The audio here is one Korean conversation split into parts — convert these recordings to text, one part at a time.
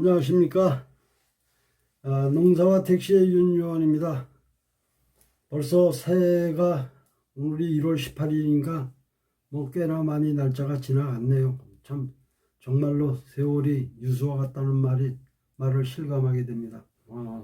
안녕하십니까. 아, 농사와 택시의 윤요원입니다. 벌써 새해가 오늘이 1월 18일인가 뭐 꽤나 많이 날짜가 지나갔네요. 참 정말로 세월이 유수와 같다는 말이 말을 실감하게 됩니다. 아,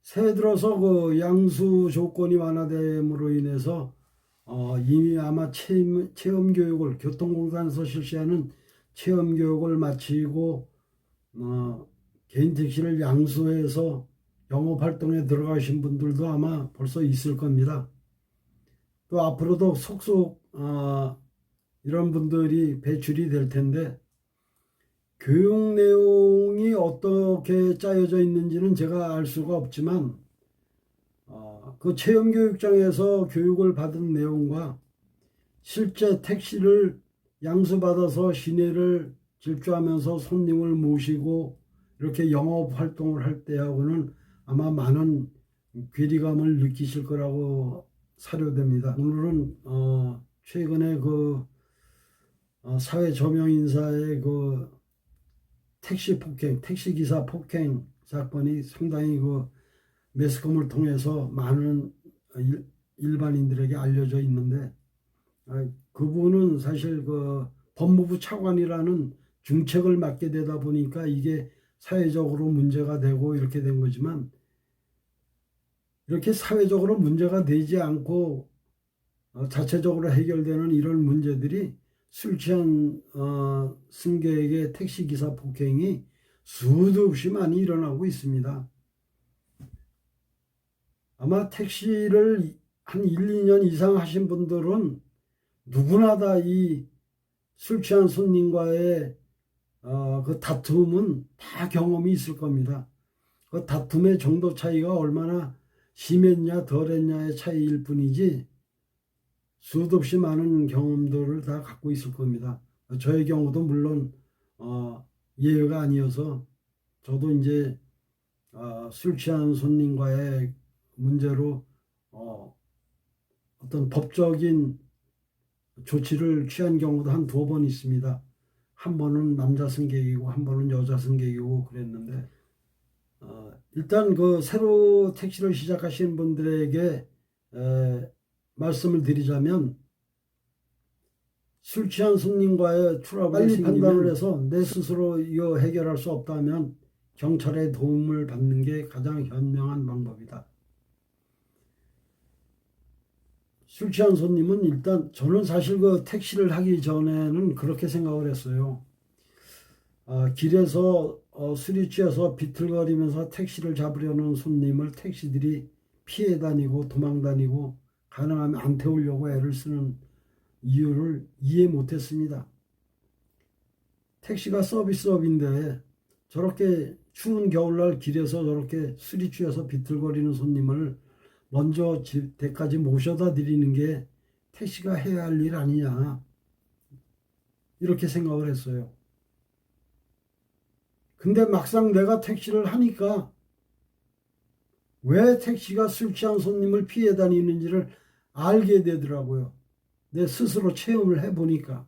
새해 들어서 그 양수 조건이 완화됨으로 인해서 어, 이미 아마 체험, 체험 교육을 교통공단에서 실시하는 체험 교육을 마치고 어, 개인 택시를 양수해서 영업 활동에 들어가신 분들도 아마 벌써 있을 겁니다. 또 앞으로도 속속 어, 이런 분들이 배출이 될 텐데 교육 내용이 어떻게 짜여져 있는지는 제가 알 수가 없지만 어, 그 체험 교육장에서 교육을 받은 내용과 실제 택시를 양수받아서 시내를 질주하면서 손님을 모시고 이렇게 영업 활동을 할 때하고는 아마 많은 괴리감을 느끼실 거라고 사료됩니다. 오늘은 어, 최근에 그 어, 사회 저명 인사의 그 택시 폭행, 택시 기사 폭행 사건이 상당히 그 매스컴을 통해서 많은 일, 일반인들에게 알려져 있는데 아, 그분은 사실 그 법무부 차관이라는 중책을 맡게 되다 보니까 이게 사회적으로 문제가 되고 이렇게 된 거지만 이렇게 사회적으로 문제가 되지 않고 어, 자체적으로 해결되는 이런 문제들이 술 취한 어, 승객에게 택시기사 폭행이 수도 없이 많이 일어나고 있습니다. 아마 택시를 한 1, 2년 이상 하신 분들은 누구나 다 이 술 취한 손님과의 어, 그 다툼은 다 경험이 있을 겁니다. 그 다툼의 정도 차이가 얼마나 심했냐 덜했냐의 차이일 뿐이지 수도 없이 많은 경험들을 다 갖고 있을 겁니다. 저의 경우도 물론 어, 예외가 아니어서 저도 이제 어, 술 취한 손님과의 문제로 어, 어떤 법적인 조치를 취한 경우도 한 두 번 있습니다. 한 번은 남자 승객이고 한 번은 여자 승객이고 그랬는데 어, 일단 그 새로 택시를 시작하시는 분들에게 에, 말씀을 드리자면 술 취한 손님과의 트러블이 빨리 판단을 해서 내 스스로 이거 해결할 수 없다면 경찰의 도움을 받는 게 가장 현명한 방법이다. 술 취한 손님은 일단 저는 사실 그 택시를 하기 전에는 그렇게 생각을 했어요. 아, 길에서 어, 술이 취해서 비틀거리면서 택시를 잡으려는 손님을 택시들이 피해 다니고 도망 다니고 가능하면 안 태우려고 애를 쓰는 이유를 이해 못했습니다. 택시가 서비스업인데 저렇게 추운 겨울날 길에서 저렇게 술이 취해서 비틀거리는 손님을 먼저 집 댁까지 모셔다 드리는 게 택시가 해야 할 일 아니냐 이렇게 생각을 했어요. 근데 막상 내가 택시를 하니까 왜 택시가 술 취한 손님을 피해 다니는지를 알게 되더라고요. 내 스스로 체험을 해보니까.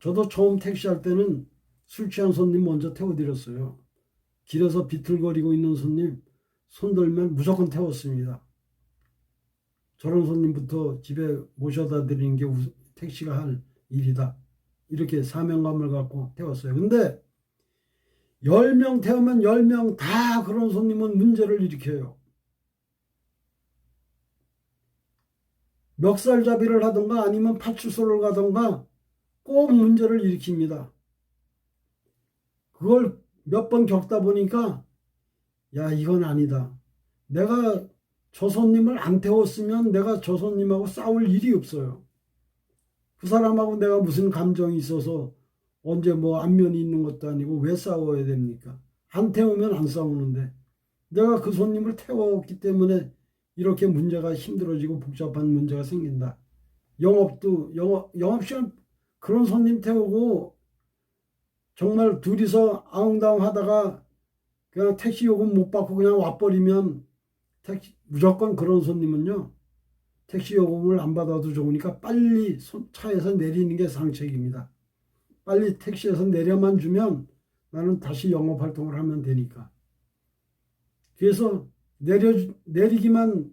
저도 처음 택시 할 때는 술 취한 손님 먼저 태워드렸어요. 길에서 비틀거리고 있는 손님 손들면 무조건 태웠습니다. 저런 손님부터 집에 모셔다 드리는 게 택시가 할 일이다. 이렇게 사명감을 갖고 태웠어요. 근데 10명 태우면 10명 다 그런 손님은 문제를 일으켜요. 멱살잡이를 하던가 아니면 파출소를 가던가 꼭 문제를 일으킵니다. 그걸 몇 번 겪다 보니까 야 이건 아니다. 내가 저 손님을 안 태웠으면 내가 저 손님하고 싸울 일이 없어요. 그 사람하고 내가 무슨 감정이 있어서 언제 뭐 안면이 있는 것도 아니고 왜 싸워야 됩니까? 안 태우면 안 싸우는데 내가 그 손님을 태웠기 때문에 이렇게 문제가 힘들어지고 복잡한 문제가 생긴다. 영업도 영업 영업 시간 그런 손님 태우고 정말 둘이서 아웅다웅 하다가 그냥 택시 요금 못 받고 그냥 와버리면 택시 무조건 그런 손님은요 택시 요금을 안 받아도 좋으니까 빨리 손, 차에서 내리는 게 상책입니다. 빨리 택시에서 내려만 주면 나는 다시 영업 활동을 하면 되니까. 그래서 내려 내리기만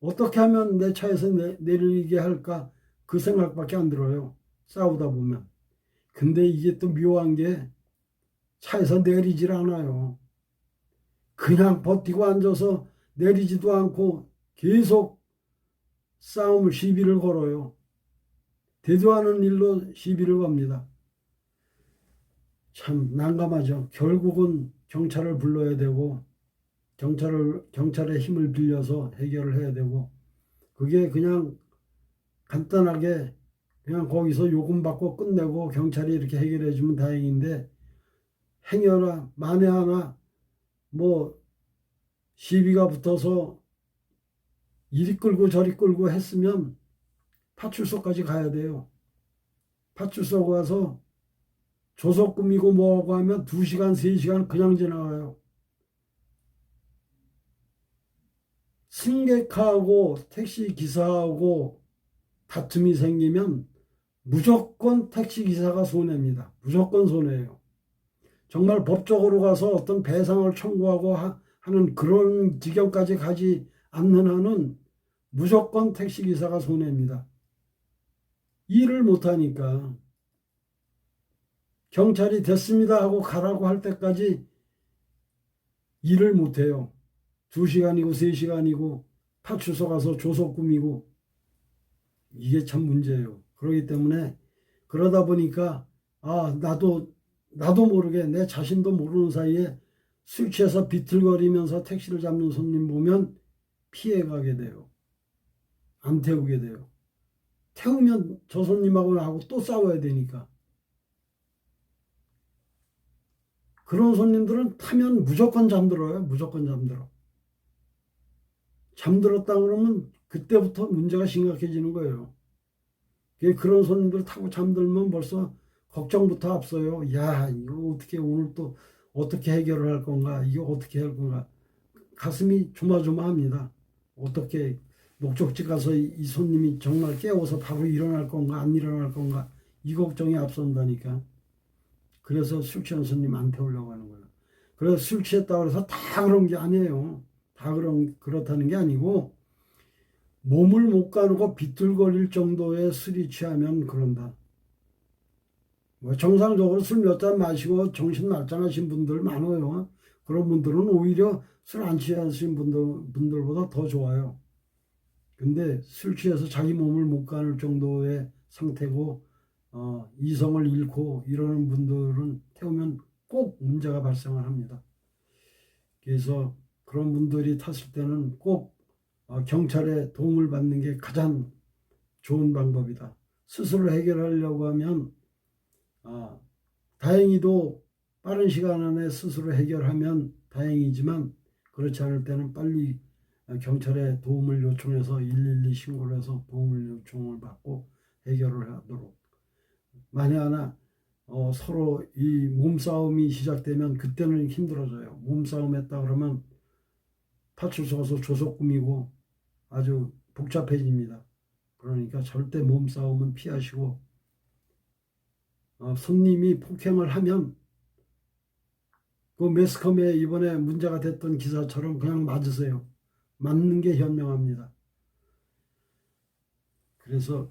어떻게 하면 내 차에서 내, 내리게 할까 그 생각밖에 안 들어요. 싸우다 보면. 근데 이게 또 묘한 게 차에서 내리질 않아요. 그냥 버티고 앉아서 내리지도 않고 계속 싸움을 시비를 걸어요. 않은 일로 시비를 겁니다. 참 난감하죠. 결국은 경찰을 불러야 되고 경찰을 경찰의 힘을 빌려서 해결을 해야 되고 그게 그냥 간단하게 그냥 거기서 요금 받고 끝내고 경찰이 이렇게 해결해 주면 다행인데 행여나 만에 하나 뭐 시비가 붙어서 이리 끌고 저리 끌고 했으면 파출소까지 가야 돼요. 파출소 가서 조석 꾸미고 뭐하고 하면 2시간, 3시간 그냥 지나가요. 승객하고 택시 기사하고 다툼이 생기면 무조건 택시 기사가 손해입니다. 무조건 손해예요. 정말 법적으로 가서 어떤 배상을 청구하고 하, 는 그런 지경까지 가지 않는 한은 무조건 택시 기사가 손해입니다. 일을 못하니까 경찰이 됐습니다 하고 가라고 할 때까지 일을 못해요. 두 시간이고 세 시간이고 파출소 가서 조속 꾸미고 이게 참 문제예요. 그러기 때문에 그러다 보니까 아 나도 나도 모르게 내 자신도 모르는 사이에 술 취해서 비틀거리면서 택시를 잡는 손님 보면 피해가게 돼요. 안 태우게 돼요. 태우면 저 손님하고 나하고 또 싸워야 되니까. 그런 손님들은 타면 무조건 잠들어요. 무조건 잠들어. 잠들었다 그러면 그때부터 문제가 심각해지는 거예요. 그런 손님들 타고 잠들면 벌써 걱정부터 앞서요. 야, 이거 어떻게 오늘 또 어떻게 해결을 할 건가? 이거 어떻게 할 건가? 가슴이 조마조마합니다. 어떻게 목적지 가서 이 손님이 정말 깨워서 바로 일어날 건가 안 일어날 건가 이 걱정이 앞선다니까. 그래서 술 취한 손님 안 태우려고 하는 거예요. 그래서 술 취했다고 해서 다 그런 게 아니에요. 다 그런 그렇다는 게 아니고 몸을 못 가누고 비틀거릴 정도의 술이 취하면 그런다. 뭐 정상적으로 술 몇 잔 마시고 정신 말짱하신 분들 많아요. 그런 분들은 오히려 술 안 취하신 분들, 분들보다 더 좋아요. 근데 술 취해서 자기 몸을 못 가눌 정도의 상태고 어, 이성을 잃고 이러는 분들은 태우면 꼭 문제가 발생을 합니다. 그래서 그런 분들이 탔을 때는 꼭 어, 경찰의 도움을 받는 게 가장 좋은 방법이다. 스스로 해결하려고 하면 아, 다행히도 빠른 시간 안에 스스로 해결하면 다행이지만 그렇지 않을 때는 빨리 경찰에 도움을 요청해서 112 신고를 해서 도움을 요청을 받고 해결을 하도록 만에 하나 어, 서로 이 몸싸움이 시작되면 그때는 힘들어져요. 몸싸움 했다 그러면 파출소 가서 조속 꾸미고 아주 복잡해집니다. 그러니까 절대 몸싸움은 피하시고 어, 손님이 폭행을 하면 그 매스컴에 이번에 문제가 됐던 기사처럼 그냥 맞으세요. 맞는 게 현명합니다. 그래서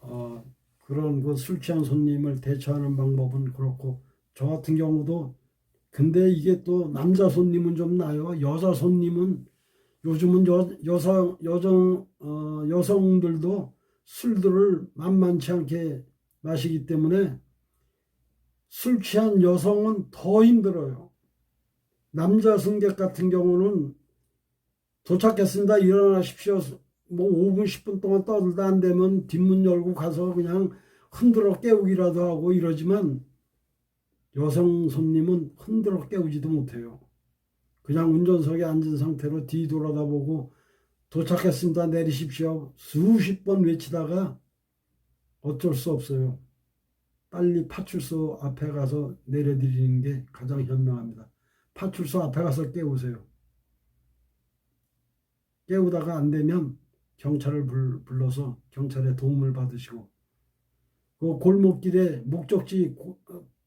어, 그런 그 술 취한 손님을 대처하는 방법은 그렇고 저 같은 경우도 근데 이게 또 남자 손님은 좀 나요. 여자 손님은 요즘은 여, 여성 여정 어, 여성들도 술들을 만만치 않게 마시기 때문에 술 취한 여성은 더 힘들어요. 남자 승객 같은 경우는 도착했습니다. 일어나십시오. 뭐 5분, 10분 동안 떠들다 안 되면 뒷문 열고 가서 그냥 흔들어 깨우기라도 하고 이러지만 여성 손님은 흔들어 깨우지도 못해요. 그냥 운전석에 앉은 상태로 뒤돌아다보고 도착했습니다. 내리십시오. 수십 번 외치다가 어쩔 수 없어요. 빨리 파출소 앞에 가서 내려드리는 게 가장 현명합니다. 파출소 앞에 가서 깨우세요. 깨우다가 안 되면 경찰을 불러서 경찰의 도움을 받으시고 그 골목길에 목적지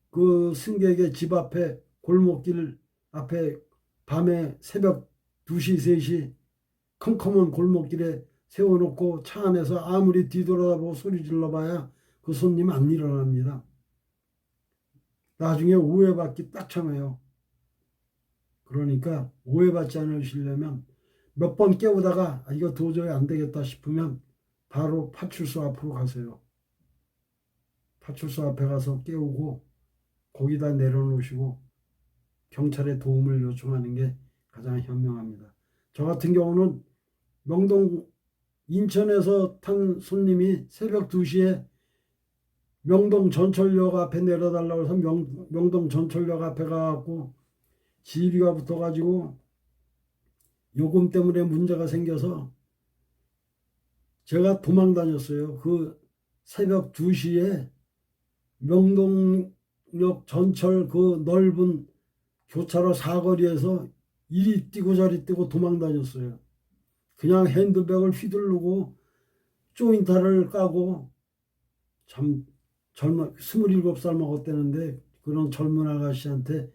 그 승객의 집 앞에 골목길 앞에 밤에 새벽 2시, 3시 컴컴한 골목길에 세워놓고 차 안에서 아무리 뒤돌아보고 소리 질러봐야 그 손님 안 일어납니다. 나중에 오해받기 딱 참아요. 그러니까 오해받지 않으시려면 몇 번 깨우다가 아, 이거 도저히 안 되겠다 싶으면 바로 파출소 앞으로 가세요. 파출소 앞에 가서 깨우고 거기다 내려놓으시고 경찰의 도움을 요청하는 게 가장 현명합니다. 저 같은 경우는 명동 인천에서 탄 손님이 새벽 2시에 명동 전철역 앞에 내려달라고 해서 명, 명동 전철역 앞에 가갖고 지휘가 붙어가지고 요금 때문에 문제가 생겨서 제가 도망 다녔어요. 그 새벽 2시에 명동역 전철 그 넓은 교차로 사거리에서 이리 뛰고 저리 뛰고 도망 다녔어요. 그냥 핸드백을 휘두르고 조인타를 까고 참 젊은 27살 먹었다는데 그런 젊은 아가씨한테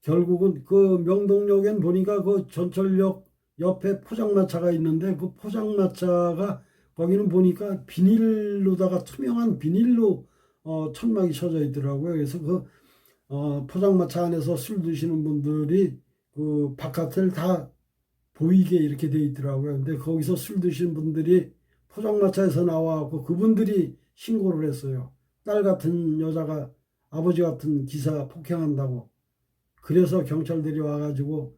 결국은 그 명동역엔 보니까 그 전철역 옆에 포장마차가 있는데 그 포장마차가 거기는 보니까 비닐로다가 투명한 비닐로 어, 천막이 쳐져 있더라고요. 그래서 그 어, 포장마차 안에서 술 드시는 분들이 그 바깥을 다 보이게 이렇게 돼 있더라고요. 근데 거기서 술 드시는 분들이 포장마차에서 나와갖고 그분들이 신고를 했어요. 딸 같은 여자가 아버지 같은 기사 폭행한다고. 그래서 경찰들이 와가지고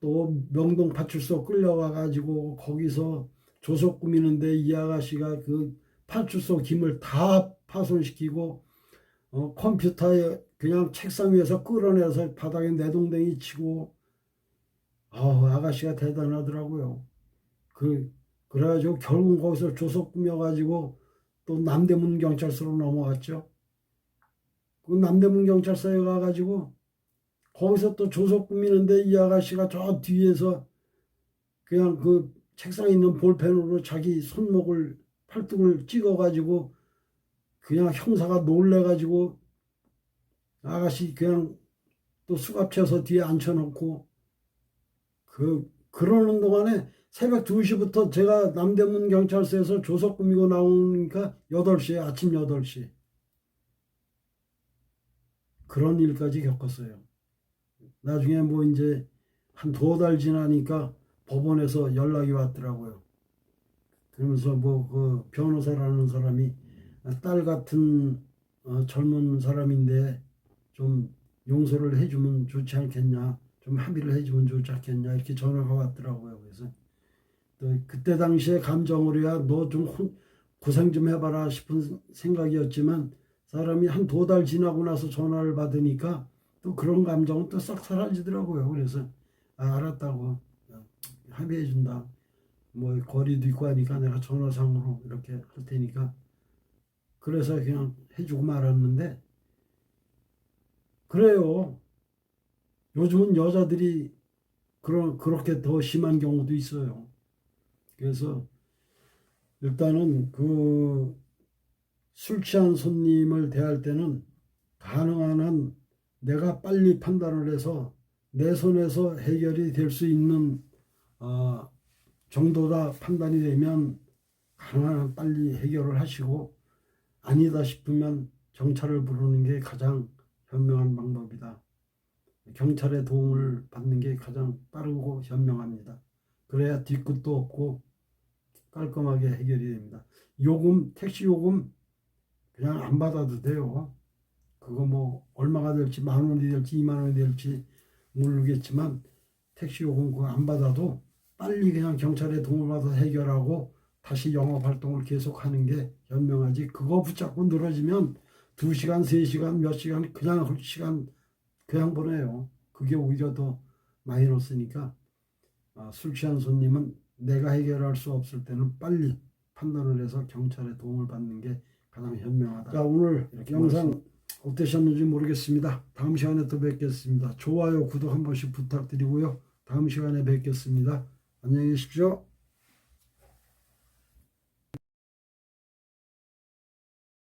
또 명동 파출소 끌려와가지고 거기서 조속 꾸미는데 이 아가씨가 그 파출소 김을 다 파손시키고 어, 컴퓨터에 그냥 책상 위에서 끌어내서 바닥에 내동댕이 치고 아 아가씨가 대단하더라고요. 그 그래가지고 결국 거기서 조속 꾸며가지고 또 남대문 경찰서로 넘어갔죠. 그 남대문 경찰서에 가가지고 거기서 또 조속 꾸미는데 이 아가씨가 저 뒤에서 그냥 그 책상에 있는 볼펜으로 자기 손목을 팔뚝을 찍어가지고 그냥 형사가 놀래가지고 아가씨 그냥 또 수갑쳐서 뒤에 앉혀놓고 그 그러는 동안에 새벽 2시부터 제가 남대문 경찰서에서 조석 꾸미고 나오니까 8시에 아침 8시 그런 일까지 겪었어요. 나중에 뭐 이제 한 두 달 지나니까 법원에서 연락이 왔더라고요. 그러면서 뭐 그 변호사라는 사람이 딸 같은 어, 젊은 사람인데 좀 용서를 해주면 좋지 않겠냐, 좀 합의를 해주면 좋지 않겠냐 이렇게 전화가 왔더라고요. 그래서 또 그때 당시에 감정으로야 너 좀 고생 좀 해봐라 싶은 생각이었지만 사람이 한 두 달 지나고 나서 전화를 받으니까 또 그런 감정은 또 싹 사라지더라고요. 그래서 아, 알았다고 합의해 준다. 뭐 거리도 있고 하니까 내가 전화상으로 이렇게 할 테니까 그래서 그냥 해주고 말았는데 그래요. 요즘은 여자들이 그런 그렇게 더 심한 경우도 있어요. 그래서 일단은 그 술 취한 손님을 대할 때는 가능한 한 내가 빨리 판단을 해서 내 손에서 해결이 될 수 있는 어, 정도다 판단이 되면 가능한 한 빨리 해결을 하시고 아니다 싶으면 경찰을 부르는 게 가장 현명한 방법이다. 경찰의 도움을 받는 게 가장 빠르고 현명합니다. 그래야 뒤끝도 없고 깔끔하게 해결이 됩니다. 요금, 택시 요금 그냥 안 받아도 돼요. 그거 뭐 얼마가 될지 만 원이 될지 이만 원이 될지 모르겠지만 택시 요금 그거 안 받아도 빨리 그냥 경찰의 도움을 받아 해결하고 다시 영업 활동을 계속하는 게 현명하지. 그거 붙잡고 늘어지면 두 시간, 세 시간, 몇 시간 그냥 시간 그냥 보내요. 그게 오히려 더 마이너스니까 아, 술 취한 손님은 내가 해결할 수 없을 때는 빨리 판단을 해서 경찰의 도움을 받는 게 가장 현명하다. 자 오늘 영상 어떠셨는지 모르겠습니다. 다음 시간에 또 뵙겠습니다. 좋아요, 구독 한 번씩 부탁드리고요. 다음 시간에 뵙겠습니다. 안녕히 계십시오.